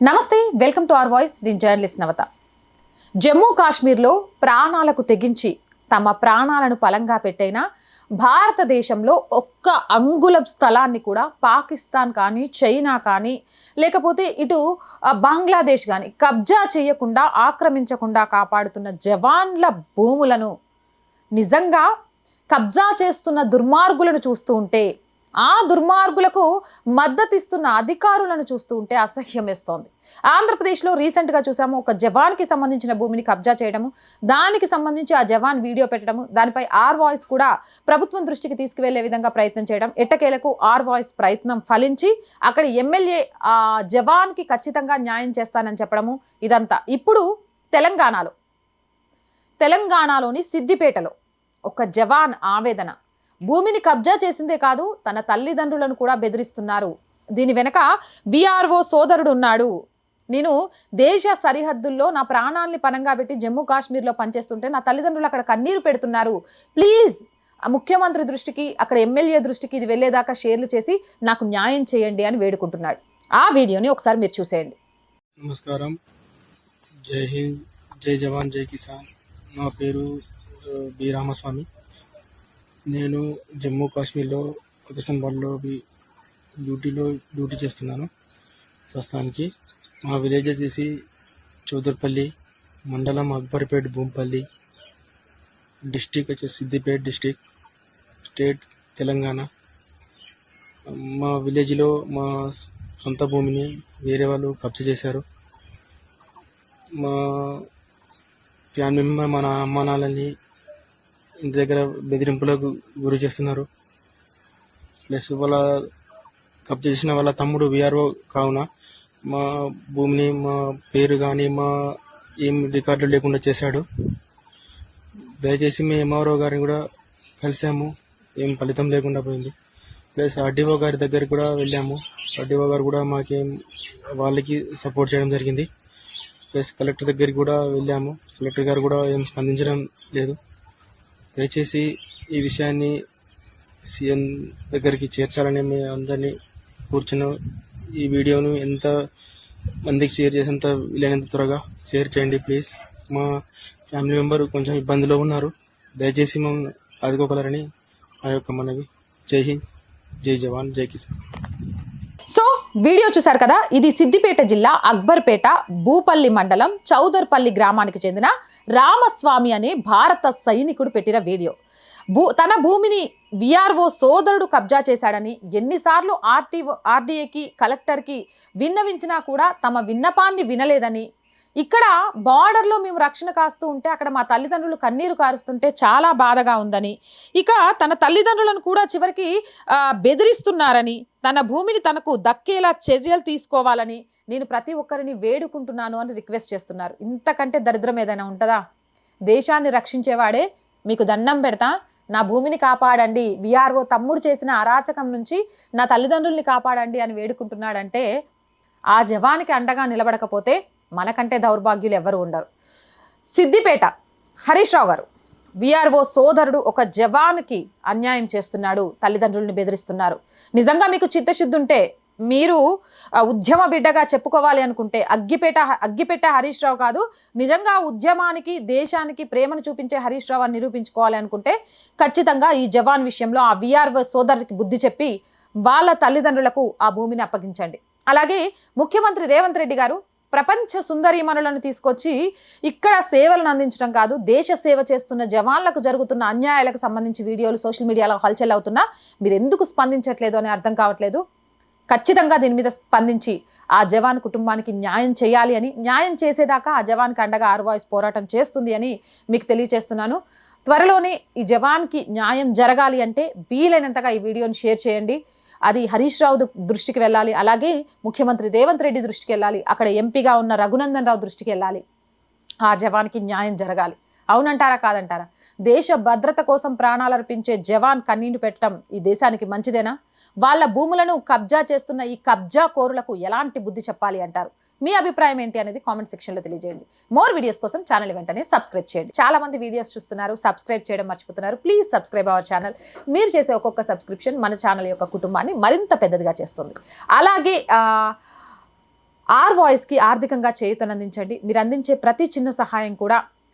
నమస్తే welcome to R voice నేను journalist Navatha. Jammu కాశ్మీర్లో ప్రాణాలకు తెగించి తమ ప్రాణాలను పలంగా పెట్టైన భారతదేశంలో ఒక్క అంగుళ స్థలాన్ని కూడా పాకిస్తాన్ కానీ చైనా కానీ లేకపోతే ఇటు బంగ్లాదేశ్ కానీ కబ్జా చేయకుండా ఆక్రమించకుండా కాపాడుతున్న జవాన్ల భూములను నిజంగా కబ్జా చేస్తున్న దుర్మార్గులను చూస్తూ ఉంటే ఆ దుర్మార్గులకు మద్దతిస్తున్న అధికారులను చూస్తూ ఉంటే అసహ్యం వేస్తోంది. ఆంధ్రప్రదేశ్లో రీసెంట్గా చూసాము ఒక జవాన్కి సంబంధించిన భూమిని కబ్జా చేయడము దానికి సంబంధించి ఆ జవాన్ వీడియో పెట్టడము దానిపై ఆర్ వాయిస్ కూడా ప్రభుత్వం దృష్టికి తీసుకువెళ్ళే విధంగా ప్రయత్నం చేయడం ఎట్టకేలకు ఆర్ వాయిస్ ప్రయత్నం ఫలించి అక్కడ ఎమ్మెల్యే ఆ జవాన్కి ఖచ్చితంగా న్యాయం చేస్తానని చెప్పడము ఇదంతా. ఇప్పుడు తెలంగాణలో తెలంగాణలోని సిద్దిపేటలో ఒక జవాన్ ఆవేదన. భూమిని కబ్జా చేసిందే కాదు తన తల్లిదండ్రులను కూడా బెదిరిస్తున్నారు. దీని వెనక బీఆర్ఓ సోదరుడు ఉన్నాడు. నేను దేశ సరిహద్దుల్లో నా ప్రాణాల్ని పనంగా పెట్టి జమ్మూ కాశ్మీర్లో పనిచేస్తుంటే నా తల్లిదండ్రులు అక్కడ కన్నీరు పెడుతున్నారు. ప్లీజ్ ఆ ముఖ్యమంత్రి దృష్టికి అక్కడ ఎమ్మెల్యే దృష్టికి ఇది వెళ్ళేదాకా షేర్లు చేసి నాకు న్యాయం చేయండి అని వేడుకుంటున్నాడు. ఆ వీడియోని ఒకసారి మీరు చూసేయండి. నమస్కారం. జై హింద్ జై జవాన్ జై కిసాన్. నా పేరు బి. రామస్వామి. నేను జమ్మూ కాశ్మీర్లో పాకిస్తాన్బాద్లో డ్యూటీలో డ్యూటీ చేస్తున్నాను. ప్రస్తుతానికి మా విలేజ్ వచ్చేసి చౌదర్పల్లి మండలం అక్బర్పేట్ భూంపల్లి డిస్టిక్ వచ్చేసి సిద్దిపేట్ డిస్టిక్ స్టేట్ తెలంగాణ. మా విలేజ్లో మా సొంత భూమిని వేరే వాళ్ళు కబ్జా చేశారు. మా ఫ్యామిలీ మెంబర్ మన అమ్మానాలని ఇంటి దగ్గర బెదిరింపులకు గురి చేస్తున్నారు. ప్లస్ వాళ్ళ కబ్జా చేసిన వాళ్ళ తమ్ముడు విఆర్ఓ కావున మా భూమిని మా పేరు కానీ మా ఏం రికార్డులు లేకుండా చేశాడు. దయచేసి మేము ఎంఆర్ఓ గారిని కూడా కలిసాము ఏం ఫలితం లేకుండా పోయింది. ప్లస్ ఆర్డీఓ గారి దగ్గరికి కూడా వెళ్ళాము. ఆర్డీఓ గారు కూడా మాకేం వాళ్ళకి సపోర్ట్ చేయడం జరిగింది. ప్లస్ కలెక్టర్ దగ్గరికి కూడా వెళ్ళాము. కలెక్టర్ గారు కూడా ఏం స్పందించడం లేదు. దయచేసి ఈ విషయాన్ని సీఎం దగ్గరికి చేర్చాలని మేము అందరినీ కూర్చున్నాం ఈ వీడియోను ఎంత మందికి షేర్ చేసేంత వీలైనంత త్వరగా షేర్ చేయండి ప్లీజ్. మా ఫ్యామిలీ మెంబర్ కొంచెం ఇబ్బందిలో ఉన్నారు. దయచేసి మమ్మల్ని ఆదుకోగలరని ఆ యొక్క మనవి. జై హింద్. జై జవాన్. జై కిసాన్. వీడియో చూశారు కదా? ఇది సిద్దిపేట జిల్లా అక్బర్పేట భూపల్లి మండలం చౌదర్పల్లి గ్రామానికి చెందిన రామస్వామి అనే భారత సైనికుడు పెట్టిన వీడియో. భూ తన భూమిని విఆర్ఓ సోదరుడు కబ్జా చేశాడని ఎన్నిసార్లు ఆర్టీఓ ఆర్డీఏకి కలెక్టర్కి విన్నవించినా కూడా తమ విన్నపాన్ని వినలేదని ఇక్కడ బార్డర్లో మేము రక్షణ కాస్తూ ఉంటే అక్కడ మా తల్లిదండ్రులు కన్నీరు కారుస్తుంటే చాలా బాధగా ఉందని. ఇక తన తల్లిదండ్రులను కూడా చివరికి బెదిరిస్తున్నారని తన భూమిని తనకు దక్కేలా చర్యలు తీసుకోవాలని నేను ప్రతి ఒక్కరిని వేడుకుంటున్నాను అని రిక్వెస్ట్ చేస్తున్నారు. ఇంతకంటే దరిద్రం ఏదైనా ఉంటుందా? దేశాన్ని రక్షించేవాడే మీకు దండం పెడతా నా భూమిని కాపాడండి విఆర్ఓ తమ్ముడు చేసిన అరాచకం నుంచి నా తల్లిదండ్రుల్ని కాపాడండి అని వేడుకుంటున్నాడంటే ఆ జవానికి అండగా నిలబడకపోతే మనకంటే దౌర్భాగ్యులు ఎవరు ఉండరు. సిద్దిపేట హరీష్ రావు గారు విఆర్ఓ సోదరుడు ఒక జవాన్కి అన్యాయం చేస్తున్నాడు తల్లిదండ్రుల్ని బెదిరిస్తున్నారు. నిజంగా మీకు చిత్తశుద్ధి ఉంటే మీరు ఉద్యమ బిడ్డగా చెప్పుకోవాలి అనుకుంటే అగ్గిపేట అగ్గిపేట హరీష్ రావు కాదు నిజంగా ఉద్యమానికి దేశానికి ప్రేమను చూపించే హరీష్ రావు అని నిరూపించుకోవాలి అనుకుంటే ఖచ్చితంగా ఈ జవాన్ విషయంలో ఆ విఆర్ఓ సోదరుడికి బుద్ధి చెప్పి వాళ్ళ తల్లిదండ్రులకు ఆ భూమిని అప్పగించండి. అలాగే ముఖ్యమంత్రి రేవంత్ రెడ్డి గారు ప్రపంచ సుందరీమణులను తీసుకొచ్చి ఇక్కడ సేవలను అందించడం కాదు దేశ సేవ చేస్తున్న జవాన్లకు జరుగుతున్న అన్యాయాలకు సంబంధించి వీడియోలు సోషల్ మీడియాలో హల్చల్ అవుతున్నా మీరు ఎందుకు స్పందించట్లేదు అని అర్థం కావట్లేదు? ఖచ్చితంగా దీని మీద స్పందించి ఆ జవాన్ కుటుంబానికి న్యాయం చేయాలి అని న్యాయం చేసేదాకా ఆ జవాన్కి అండగా ఆర్ వాయిస్ పోరాటం చేస్తుంది అని మీకు తెలియజేస్తున్నాను త్వరలోనే ఈ జవాన్కి న్యాయం జరగాలి అంటే వీలైనంతగా ఈ వీడియోని షేర్ చేయండి. అది హరీష్ రావు దృష్టికి వెళ్ళాలి. అలాగే ముఖ్యమంత్రి రేవంత్ రెడ్డి దృష్టికి వెళ్ళాలి. అక్కడ ఎంపీగా ఉన్న రఘునందన్ రావు దృష్టికి వెళ్ళాలి. ఆ జవాన్కి న్యాయం జరగాలి. అవునంటారా కాదంటారా? దేశ భద్రత కోసం ప్రాణాలు అర్పించే జవాన్ కన్నీళ్ళు పెట్టడం ఈ దేశానికి మంచిదేనా? వాళ్ళ భూములను కబ్జా చేస్తున్న ఈ కబ్జా కోరులకు ఎలాంటి బుద్ధి చెప్పాలి అంటారు? మీ అభిప్రాయం ఏంటి అనేది కామెంట్ సెక్షన్లో తెలియజేయండి. మోర్ వీడియోస్ కోసం ఛానల్ వెంటనే సబ్స్క్రైబ్ చేయండి. చాలా మంది వీడియోస్ చూస్తున్నారు సబ్స్క్రైబ్ చేయడం మర్చిపోతున్నారు. Please subscribe our channel. మీరు చేసే ఒక్కొక్క సబ్స్క్రిప్షన్ మన ఛానల్ యొక్క కుటుంబాన్ని మరింత పెద్దదిగా చేస్తుంది. అలాగే ఆర్ వాయిస్కి ఆర్థికంగా చేయూతనందించండి. మీరు అందించే ప్రతి చిన్న సహాయం కూడా